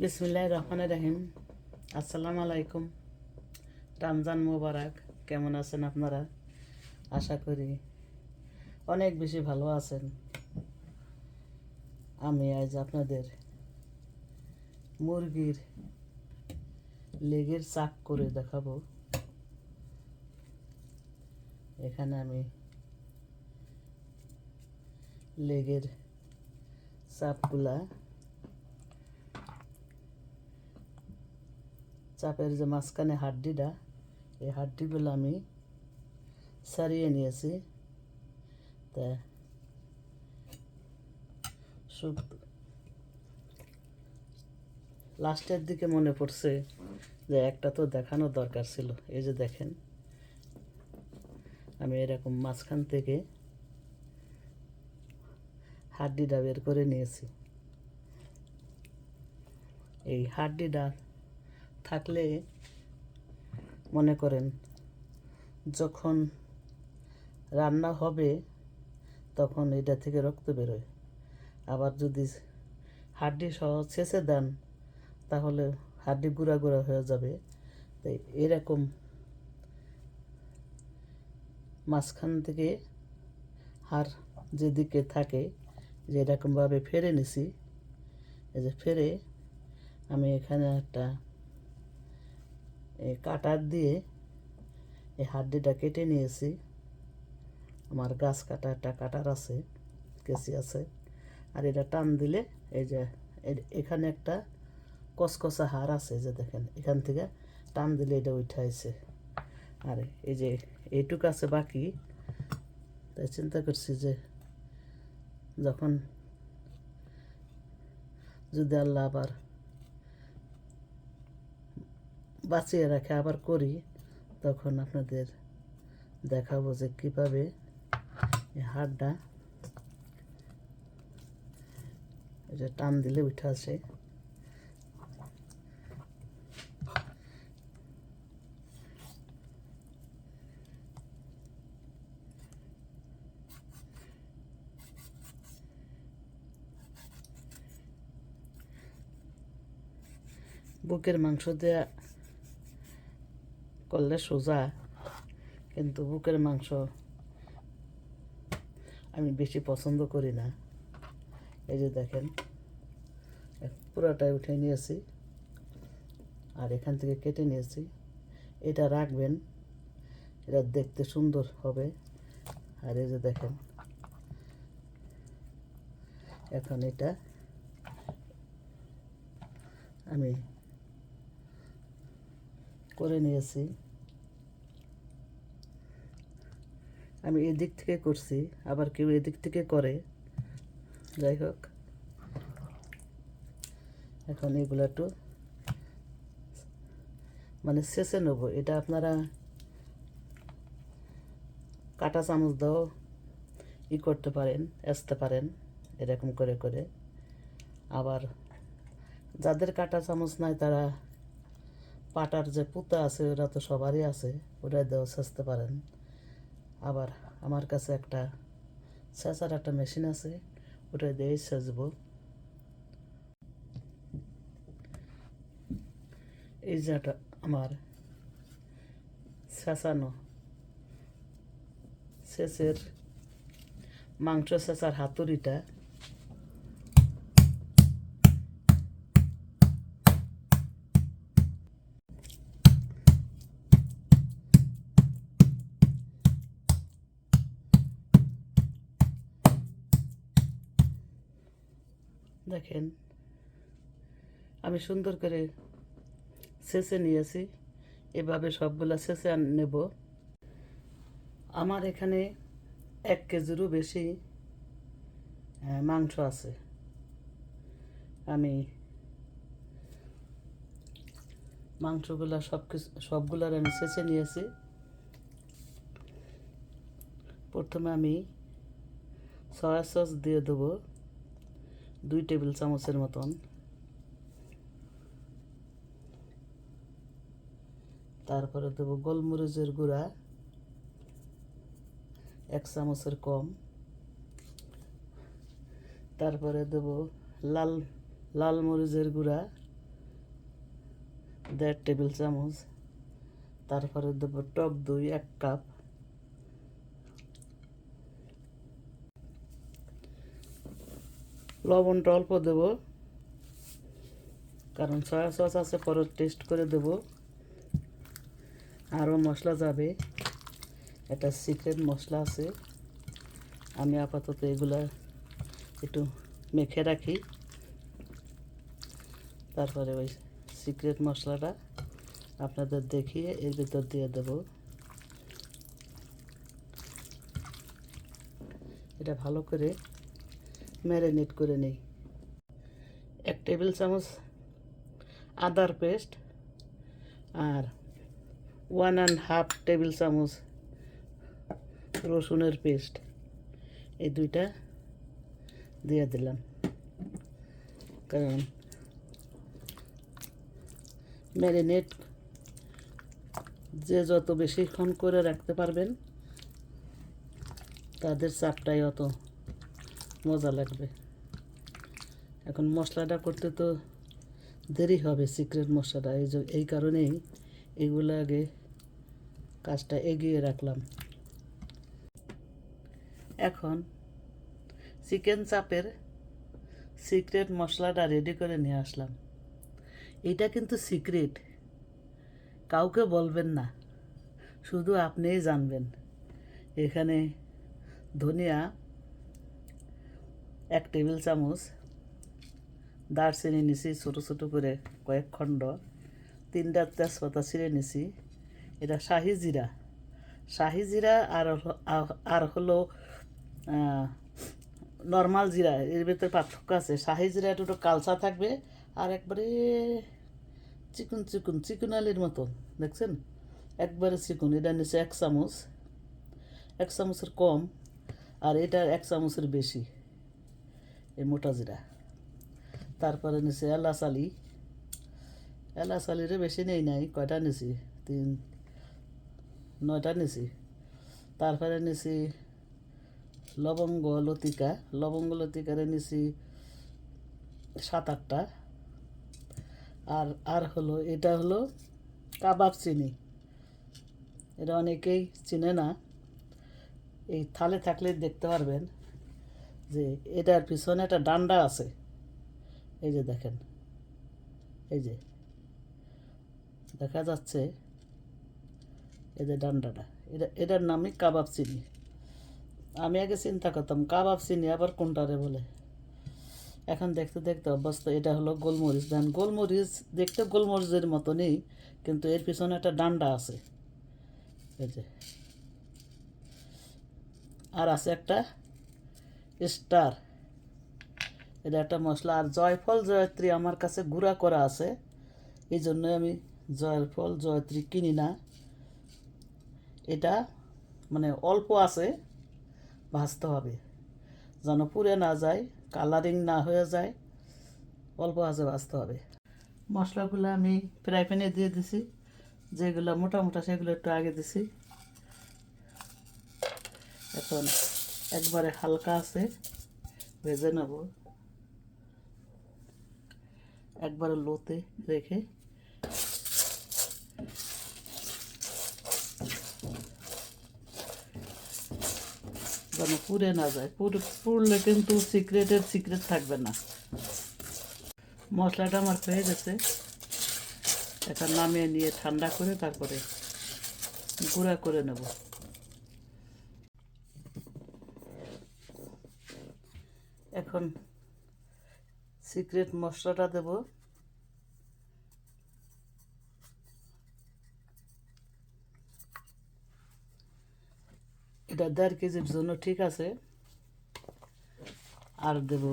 বিসমিল্লাহ রহমান রাহিম। আসসালামু আলাইকুম। রমজান মোবারক। কেমন আছেন আপনারা? আশা করি অনেক বেশি ভালো আছেন। আমি আজ আপনাদের মুরগির লেগের চাক করে দেখাবো। এখানে আমি লেগের চাপগুলা চাপের যে মাঝখানে হাড্ডিটা, এই হাড্ডিগুলো আমি সারিয়ে নিয়েছি। তা লাস্টের দিকে মনে পড়ছে যে একটা তো দেখানো দরকার ছিল, এই যে দেখেন। আমি এরকম মাঝখান থেকে হাড্ডিটা বের করে নিয়েছি। এই হাড্ডিটা থাকলে মনে করেন, যখন রান্না হবে, তখন এটা থেকে রক্ত বেরোয়। আবার যদি হাড্ডি সহ ছেঁচে দেন, তাহলে হাড্ডি গুঁড়া গুঁড়া হয়ে যাবে। তাই এরকম মাঝখান থেকে হাড় যেদিকে থাকে যে এরকমভাবে ফেরে নিছি, এই যে ফেরে আমি এখানে একটা এই কাটার দিয়ে এই হাড্ডিটা কেটে নিয়েছি। আমার গাছ কাটা একটা কাটার আছে কেসি আছে। আর এটা টান দিলে এই যে এখানে একটা কসকসা হাড় আছে যে দেখেন, এখান থেকে টান দিলে এটা উঠাইছে আর এই যে এইটুকু আছে বাকি, তাই চিন্তা করছি যে যখন যদি আল্লাহ আবার বাঁচিয়ে রাখে আবার করি, তখন আপনাদের দেখাবো যে কীভাবে হাড়টা এটা টান দিলে উঠে আসে। বুকের মাংস দেওয়া করলে সোজা, কিন্তু বুকের মাংস আমি বেশি পছন্দ করি না। এই যে দেখেন পুরাটাই উঠে নিয়েছি, আর এখান থেকে কেটে নিয়েছি। এটা রাখবেন, এটা দেখতে সুন্দর হবে। আর এই যে দেখেন, এখন এটা আমি করে নিয়েছি। আমি এদিক থেকে করছি, আবার কেউ এদিক থেকে করে। যাই হোক। এখন এগুলো একটু মানে শেষে নেব। এটা আপনারা কাটা চামচ দাও ই করতে পারেন আসতে পারেন, এরকম করে করে। আবার যাদের কাটা চামচ নাই তারা পাটার যে পুতা আছে ওটা তো সবারই আছে ওটা দেওয়া সেচতে পারেন। আবার আমার কাছে একটা সেচার একটা মেশিন আছে ওটা দিয়েই সেচবো এই যেটা আমার সেচানো, সেচের মাংস সেচার হাতুড়িটা দেখেন, আমি সুন্দর করে শেষে নিয়েছি এভাবে সবগুলা শেষে নেব। আমার এখানে এক কেজিরও বেশি মাংস আছে। আমি মাংসগুলা সব কিছু সবগুলার আমি শেষে নিয়েছি প্রথমে আমি সয়া সস দিয়ে দেবো। দুই টেবিল চামচের মতন। তারপরে দেবো গোলমরিচের গুঁড়া, এক চামচের কম। তারপরে দেবো লাল লাল মরিচের গুঁড়া, দেড় টেবিল চামচ। তারপরে দেবো টক দই এক কাপ। লবণটা অল্প দেব। কারণ সয়া সস আছে, পরে টেস্ট করে দেব। আরও মশলা যাবে। এটা সিক্রেট মশলা আছে। আমি আপাতত এগুলা একটু মেখে রাখি। তারপরে ওই সিক্রেট মশলাটা আপনাদের দেখিয়ে এর ভিতর দিয়ে দেব। এটা ভালো করে ম্যারিনেট করে নিই। এক টেবিল চামচ আদার পেস্ট আর ওয়ান অ্যান্ড হাফ টেবিল চামচ রসুনের পেস্ট। এই দুইটা দিয়ে দিলাম। কারণ ম্যারিনেট যে যত বেশিক্ষণ করে রাখতে পারবেন, তাদের চাপটাই অত মজা লাগবে। এখন মশলাটা করতে তো দেরি হবে সিক্রেট মশলাটা। এই এই কারণেই এগুলো আগে কাজটা এগিয়ে রাখলাম। এখন চিকেন চাপের সিক্রেট মশলাটা রেডি করে নিয়ে আসলাম। এটা কিন্তু সিক্রেট কাউকে বলবেন না। শুধু আপনিই জানবেন। এখানে ধনিয়া এক টেবিল চামচ দারচিনি নিছি, ছোটো ছোটো করে কয়েক খণ্ড। তিনটা তেজপাতা ছিঁড়ে নিছি। এটা শাহি জিরা। শাহি জিরা আর আর হলো নর্মাল জিরা। এর ভিতরে পার্থক্য আছে। শাহি জিরা একটু কালচা থাকবে আর একবারে চিকুন চিকুন চিকুন আলির মতো। দেখছেন? একবারে চিকুন। এটা নিচে এক চামচ। এক চামচের কম আর এটা এক চামচের বেশি। এই মোটা জিরা তারপরে নিচে এলাচ আলি। এলাচ আলিরে বেশি নেই নাই, কয়টা নিছি? তিন, নয়টা নিছি। তারপরে নিছি লবঙ্গ লতিকা। লবঙ্গ লতিকারে নিছি সাত, আটটা। আর আর হলো, এটা হলো কাবাব চিনি। এটা অনেকেই চিনে না। এই থালে থাকলে দেখতে পারবেন। যে এটার পিছনে একটা ডান্ডা আছে। এই যে দেখেন। এই যে। দেখা যাচ্ছে এই যে ডান্ডাটা। এটা, এটার নামই কাবাব চিনি। আমি আগে চিন্তা করতাম, কাবাব চিনি আবার কোনটারে বলে? এখন দেখতে দেখতে অভ্যস্ত, এটা হলো গোলমরিচ। দেন গোলমরিচ, দেখতে গোলমরিচের মতো নেই কিন্তু এর পিছনে একটা ডান্ডা আছে। এই যে। আর আছে একটা স্টার। এটা একটা মশলা। আর জয়ফল জয়ত্রী আমার কাছে গুঁড়া করা আছে। এই জন্য আমি জয়ফল জয়ত্রী কিনি না। এটা মানে অল্প আছে, ভাজতে হবে। যেন পুড়ে না যায় কালারিং না হয়ে যায়, অল্প আছে, ভাজতে হবে। মশলাগুলো আমি ফ্রাই প্যানে দিয়ে দিছি। যেগুলো মোটা মোটা, সেগুলো একটু আগে দিছি। এখন একবারে হালকা আছে, ভেজে নেব। একবারে লোতে রেখে যেন পুড়ে না যায়। পুড়, পুড়লে কিন্তু সিক্রেটের সিক্রেট থাকবে না। মশলাটা আমার হয়ে গেছে। এটা নামিয়ে নিয়ে ঠান্ডা করে তারপরে গুঁড়া করে নেব। এখন সিক্রেট মশলাটা দেব। এটা দেড় কেজির জন্য ঠিক আছে। আর দেব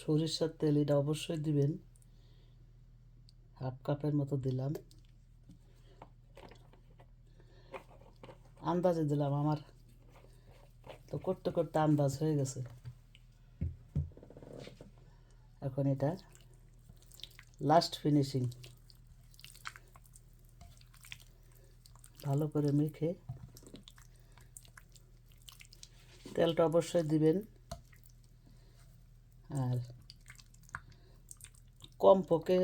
সরিষার তেল, এটা অবশ্যই দিবেন। হাফ কাপের মতো দিলাম। আন্দাজে দিলাম, আমার তো করতে করতে আন্দাজ হয়ে গেছে। এখন এটার লাস্ট ফিনিশিং ভালো করে মেখে তেলটা অবশ্যই দিবেন। আর কম পক্ষে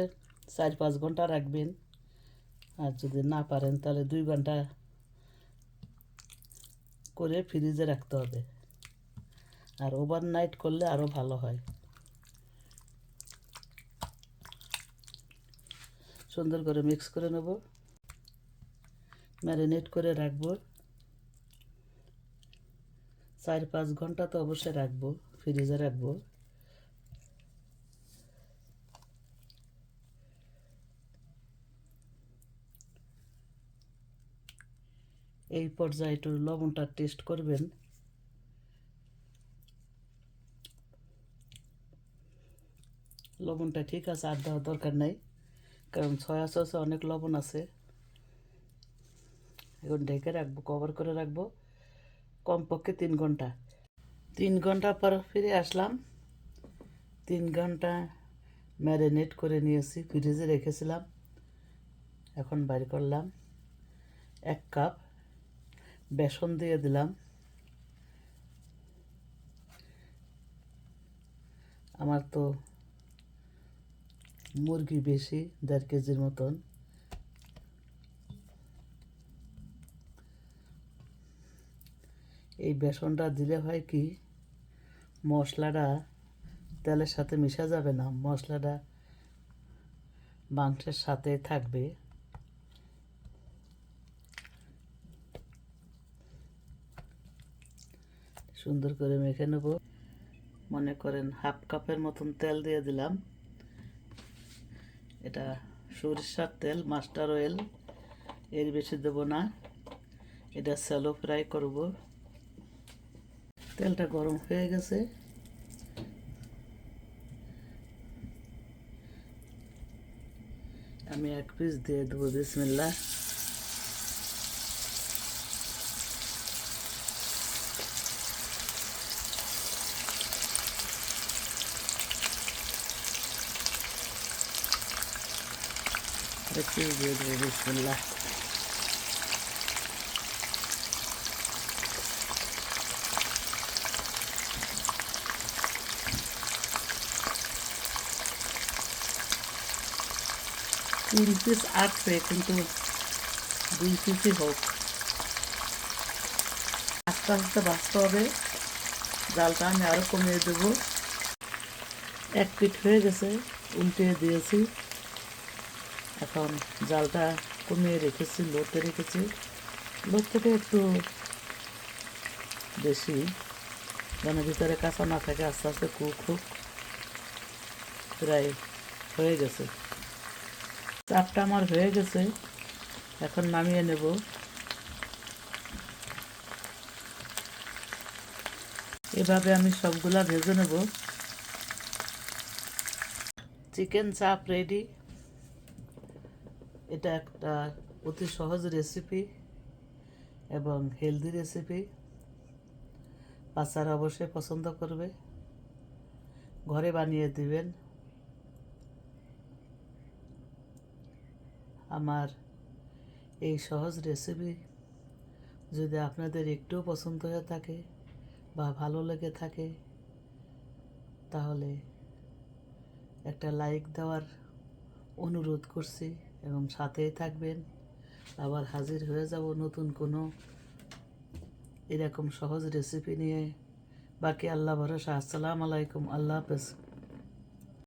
চার পাঁচ ঘণ্টা রাখবেন। আর যদি না পারেন তাহলে দুই ঘণ্টা করে ফ্রিজে রাখতে হবে। আর ওভারনাইট করলে আরও ভালো হয়। সুন্দর করে মিক্স করে নেব। ম্যারিনেট করে রাখব। চার পাঁচ ঘণ্টা তো অবশ্যই রাখব ফ্রিজে রাখব। এই পর্যায়ে একটু লবণটা টেস্ট করবেন। লবণটা ঠিক আছে, আর দেওয়ার দরকার নাই। কারণ সয়া সসে অনেক লবণ আছে। এখন ঢেকে রাখব কভার করে রাখব কমপক্ষে তিন ঘণ্টা। তিন ঘণ্টা পর ফিরে আসলাম। তিন ঘণ্টা ম্যারিনেট করে নিয়েছি ফ্রিজে রেখেছিলাম। এখন বাইর করলাম। এক কাপ বেসন দিয়ে দিলাম। আমার তো মুরগি বেশি, দেড় কেজির মতন। এই বেসনটা দিলে হয় কি, মশলাটা তেলের সাথে মিশা যাবে না, মশলাটা মাংসের সাথে থাকবে। সুন্দর করে মেখে নেব। মনে করেন হাফ কাপের মতন তেল দিয়ে দিলাম। এটা সরিষার তেল, মাস্টার অয়েল, এর বেশি দেব না। এটা স্যালো ফ্রাই করব। তেলটা গরম হয়ে গেছে। আমি এক পিস দিয়ে দেবো বিসমিল্লা এক পিস দিয়ে দেবো বিসমিল্লা তিন পিস আসবে কিন্তু দুই পিসই হোক আস্তে আস্তে বাঁচতে হবে। জালটা আমি আরও কমিয়ে দেবো। এক পিঠ হয়ে গেছে, উল্টে দিয়েছি। এখন জালটা কমিয়ে রেখেছি, লোতে রেখেছি। লোর থেকে একটু বেশি, যেন ভিতরে কাঁচা না থাকে, আস্তে আস্তে কুক হোক। প্রায় হয়ে গেছে। চাপটা আমার হয়ে গেছে। এখন নামিয়ে নেব। এভাবে আমি সবগুলা ভেজে নেব। চিকেন চাপ রেডি। এটা একটা অতি সহজ রেসিপি এবং হেলদি রেসিপি বাচ্চারা অবশ্যই পছন্দ করবে। ঘরে বানিয়ে দিবেন। আমার এই সহজ রেসিপি যদি আপনাদের একটুও পছন্দ হয়ে থাকে বা ভালো লেগে থাকে, তাহলে একটা লাইক দেওয়ার অনুরোধ করছি। এবং সাথেই থাকবেন। আবার হাজির হয়ে যাব নতুন কোনো এরকম সহজ রেসিপি নিয়ে। বাকি আল্লাহ ভরসা। আসসালামু আলাইকুম। আল্লাহ হাফেজ।